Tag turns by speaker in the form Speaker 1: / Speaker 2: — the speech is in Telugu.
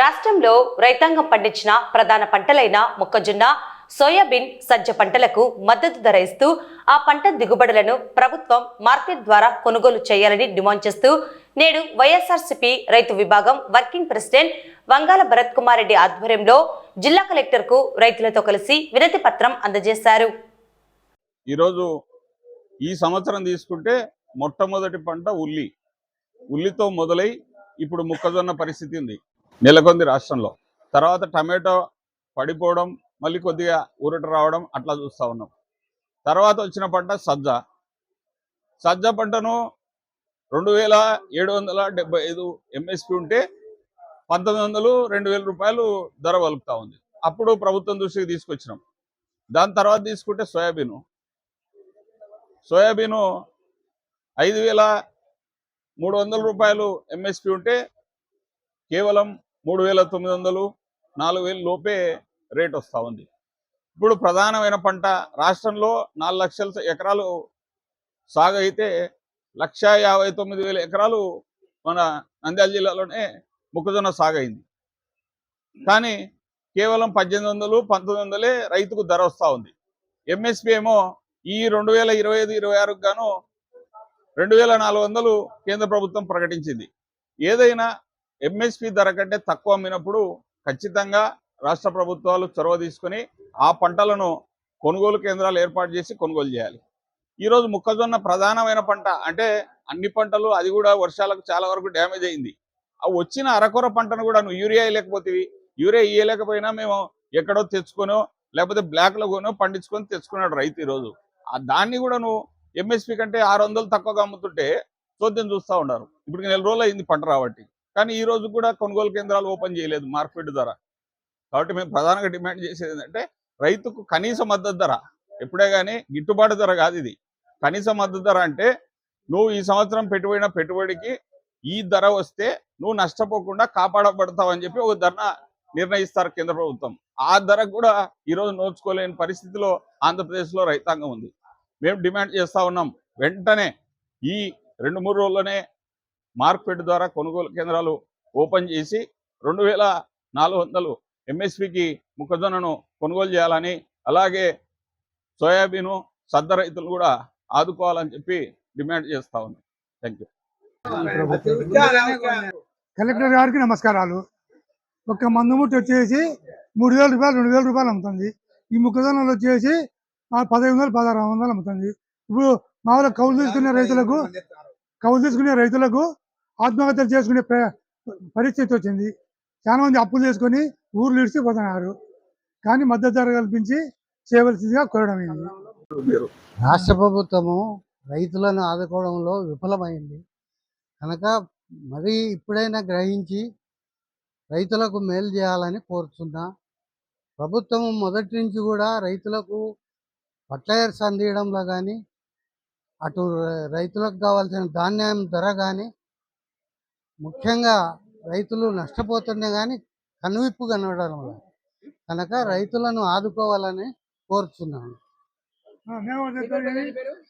Speaker 1: రాష్ట్రంలో రైతాంగం పండించిన ప్రధాన పంటలైన మొక్కజొన్న సోయాబీన్ సజ్జ పంటలకు మద్దతు ధర ఇస్తూ ఆ పంట దిగుబడులను ప్రభుత్వం మార్కెట్ ద్వారా కొనుగోలు చేయాలని డిమాండ్ చేస్తూ నేడు వైఎస్ఆర్సీపీ రైతు విభాగం వర్కింగ్ ప్రెసిడెంట్ వంగాల భరత్ కుమార్ రెడ్డి ఆధ్వర్యంలో జిల్లా కలెక్టర్కు రైతులతో కలిసి వినతి పత్రం అందజేశారు.
Speaker 2: ఈరోజు ఈ సంవత్సరం తీసుకుంటే మొట్టమొదటి పంట ఉల్లి. ఉల్లితో మొదలై ఇప్పుడు మొక్కజొన్న పరిస్థితి ఉంది. నెలకొంది రాష్ట్రంలో. తర్వాత టమాటో పడిపోవడం మళ్ళీ కొద్దిగా ఊరట రావడం అట్లా చూస్తూ ఉన్నాం. తర్వాత వచ్చిన పంట సజ్జ. సజ్జ పంటను రెండు వేల ఏడు వందల డెబ్బై ఐదు ఎంఎస్పి ఉంటే పంతొమ్మిది వందలు రెండు వేల రూపాయలు ధర వలుపుతా ఉంది. అప్పుడు ప్రభుత్వం దృష్టికి తీసుకొచ్చినాం. దాని తర్వాత తీసుకుంటే సోయాబీను. సోయాబీను ఐదు వేల మూడు వందల రూపాయలు ఎంఎస్పి ఉంటే కేవలం మూడు వేల తొమ్మిది వందలు నాలుగు వేలు లోపే రేట్ వస్తూ ఉంది. ఇప్పుడు ప్రధానమైన పంట రాష్ట్రంలో నాలుగు లక్షల ఎకరాలు సాగు అయితే లక్ష యాభై తొమ్మిది వేల ఎకరాలు మన నంద్యాల జిల్లాలోనే మొక్కజొన్న సాగు అయింది. కానీ కేవలం పద్దెనిమిది వందలు పంతొమ్మిది వందలే రైతుకు ధర వస్తూ ఉంది. ఎంఎస్పి ఏమో ఈ రెండు వేల ఇరవై ఐదు ఇరవై ఆరుకు గాను రెండు వేల నాలుగు వందలు కేంద్ర ప్రభుత్వం ప్రకటించింది. ఏదైనా ఎంఎస్పి ధర కంటే తక్కువ అమ్మినప్పుడు ఖచ్చితంగా రాష్ట్ర ప్రభుత్వాలు చొరవ తీసుకొని ఆ పంటలను కొనుగోలు కేంద్రాలు ఏర్పాటు చేసి కొనుగోలు చేయాలి. ఈరోజు మొక్కజొన్న ప్రధానమైన పంట. అంటే అన్ని పంటలు అది కూడా వర్షాలకు చాలా వరకు డ్యామేజ్ అయింది. ఆ వచ్చిన అరకొర పంటను కూడా నువ్వు యూరియా వేయలేకపోతే యూరియా ఇయ్యలేకపోయినా మేము ఎక్కడో తెచ్చుకొనో లేకపోతే బ్లాక్లో కొనో పండించుకొని తెచ్చుకున్నాడు రైతు ఈరోజు ఆ దాన్ని కూడా నువ్వు ఎంఎస్పి కంటే ఆరు వందలు తక్కువగా అమ్ముతుంటే చోద్యం చూస్తూ ఉన్నారు. ఇప్పుడు నెల రోజులు అయింది పంట రాబట్టి. కానీ ఈ రోజు కూడా కొనుగోలు కేంద్రాలు ఓపెన్ చేయలేదు మార్కెట్ ధర. కాబట్టి మేము ప్రధానంగా డిమాండ్ చేసేది ఏంటంటే రైతుకు కనీస మద్దతు ధర. ఎప్పుడే కానీ గిట్టుబాటు ధర కాదు ఇది. కనీస మద్దతు ధర అంటే నువ్వు ఈ సంవత్సరం పెట్టుబడిన పెట్టుబడికి ఈ ధర వస్తే నువ్వు నష్టపోకుండా కాపాడబడతావు అని చెప్పి ఒక ధర నిర్ణయిస్తారు కేంద్ర ప్రభుత్వం. ఆ ధర కూడా ఈరోజు నోచుకోలేని పరిస్థితిలో ఆంధ్రప్రదేశ్లో రైతాంగం ఉంది. మేము డిమాండ్ చేస్తా ఉన్నాం వెంటనే ఈ రెండు మూడు రోజుల్లోనే మార్కెట్ ద్వారా కొనుగోలు కేంద్రాలు ఓపెన్ చేసి రెండు వేల నాలుగు వందలు ఎంఎస్పికి మొక్కజొన్నను కొనుగోలు చేయాలని అలాగే సోయాబీను సద్ద రైతులు కూడా ఆదుకోవాలని చెప్పి డిమాండ్ చేస్తా ఉన్నాం. Thank you.
Speaker 3: కలెక్టర్ గారికి నమస్కారాలు. ఒక మందుముట్టి వచ్చేసి మూడు వేల రూపాయలు రెండు వేల రూపాయలు అమ్ముతుంది. ఈ మొక్కజొన్నలు వచ్చేసి పదహైదు వందలు పదహారు వందలు అమ్ముతుంది. ఇప్పుడు మామూలుగా కౌలు తీసుకునే రైతులకు కౌలు తీసుకునే రైతులకు ఆత్మహత్యలు చేసుకునే ప్ర- పరిస్థితి వచ్చింది. చాలా మంది అప్పులు చేసుకొని ఊర్లు ఇడిచిపోతున్నారు కానీ మద్దతు ధర కల్పించి చేయవలసిందిగా కోరడమైంది
Speaker 4: రాష్ట్ర ప్రభుత్వము రైతులను ఆదుకోవడంలో విఫలమైంది. కనుక మరి ఇప్పుడైనా గ్రహించి రైతులకు మేలు చేయాలని కోరుతున్నా ప్రభుత్వం మొదటి నుంచి కూడా రైతులకు ఫర్టిలైజర్స్ అందించడంలో కానీ అటు ర- రైతులకు కావాల్సిన ధాన్యం ధర కానీ ముఖ్యంగా రైతులు నష్టపోతున్నా కానీ కనువిప్పు కనబడడం లేదు కనుక రైతులను ఆదుకోవాలని కోరుతున్నాను